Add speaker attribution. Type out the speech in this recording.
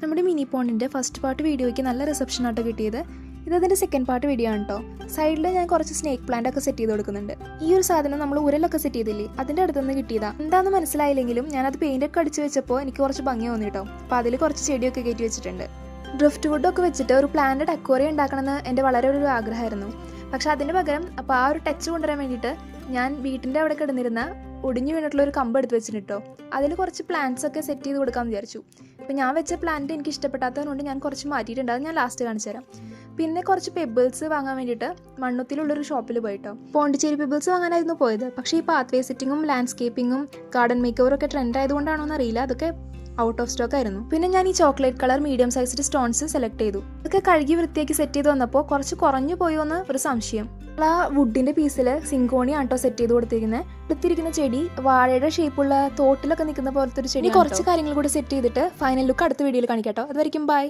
Speaker 1: നമ്മുടെ mini പോണിന്റെ first part വീഡിയോയ്ക്ക് നല്ല റിസപ്ഷൻ ആട്ടോ കിട്ടിയത്. ഇത് അതിന്റെ സെക്കൻഡ് പാർട്ട് വീഡിയോ ആണ് കേട്ടോ സൈഡിൽ ഞാൻ കുറച്ച് സ്നേക്ക് പ്ലാന്റ് ഒക്കെ സെറ്റ് ചെയ്ത് കൊടുക്കുന്നുണ്ട്. ഈ ഒരു സാധനം നമ്മൾ ഉരലൊക്കെ സെറ്റ് ചെയ്തില്ലേ? അതിന്റെ അടുത്തുനിന്ന് കിട്ടിയതാ. എന്താണെന്ന് മനസ്സിലായില്ലെങ്കിലും ഞാനത് പെയിന്റ് ഒക്കെ അടിച്ച് വെച്ചപ്പോൾ എനിക്ക് കുറച്ച് ഭംഗി തോന്നി കേട്ടോ അപ്പോൾ അതിൽ കുറച്ച് ചെടിയൊക്കെ കയറ്റി വെച്ചിട്ടുണ്ട്. ഡ്രിഫ്റ്റ് വുഡൊക്കെ വെച്ചിട്ട് ഒരു പ്ലാന്റ് ഡെക്കോറി ഉണ്ടാക്കണമെന്ന് എന്റെ വളരെ ഒരു ആഗ്രഹമായിരുന്നു. പക്ഷെ അതിന് പകരം അപ്പോൾ ആ ഒരു ടച്ച് കൊണ്ടുവരാൻ വേണ്ടിയിട്ട് ഞാൻ വീട്ടിന്റെ അവിടെ കിടന്നിരുന്ന ഒടിഞ്ഞു വീണിട്ടുള്ള ഒരു കമ്പ് എടുത്ത് വെച്ചിട്ട് അതിൽ കുറച്ച് പ്ലാന്റ്സ് ഒക്കെ സെറ്റ് ചെയ്ത് കൊടുക്കാമെന്ന് വിചാരിച്ചു. അപ്പോൾ ഞാൻ വെച്ച പ്ലാന്റ് എനിക്ക് ഇഷ്ടപ്പെടാത്തതുകൊണ്ട് ഞാൻ കുറച്ച് മാറ്റിയിട്ടുണ്ട്. അത് ഞാൻ ലാസ്റ്റ് കാണിച്ചു തരാം. പിന്നെ കുറച്ച് പെബിൾസ് വാങ്ങാൻ വേണ്ടിയിട്ട് മണ്ണുത്തിലുള്ളൊരു ഷോപ്പിൽ പോയിട്ടോ. പോണ്ടിച്ചേരി പെബിൾസ് വാങ്ങാനായിരുന്നു പോയത്. പക്ഷേ ഈ പാത്വേ സെറ്റിങ്ങും ലാൻഡ്സ്കേപ്പിങ്ങും ഗാർഡൻ മേക്കവറും ഒക്കെ ട്രെൻഡ് ആയതുകൊണ്ടാണോ എന്നറിയില്ല അതൊക്കെ ഔട്ട് ഓഫ് സ്റ്റോക്ക് ആയിരുന്നു. പിന്നെ ഞാൻ ഈ chocolate colour medium sized stones select ചെയ്തു. ഇതൊക്കെ കഴുകി വൃത്തിയാക്കി സെറ്റ് ചെയ്ത് വന്നപ്പോൾ കുറച്ച് കുറഞ്ഞു പോയോ എന്ന് ഒരു സംശയം. ആ വുഡിന്റെ പീസിൽ സിങ്കോണി ആട്ടോ സെറ്റ് ചെയ്ത് കൊടുത്തിരിക്കുന്നത് എടുത്തിരിക്കുന്ന ചെടി വാഴയുടെ ഷേപ്പുള്ള തോട്ടിലൊക്കെ നിൽക്കുന്ന പോലത്തെ ഒരു ചെടി കുറച്ച് കാര്യങ്ങൾ കൂടി സെറ്റ് ചെയ്തിട്ട് ഫൈനൽ ലുക്ക് അടുത്ത വീഡിയോയിൽ കാണിക്കാട്ടോ. അതുവരെയും ബൈ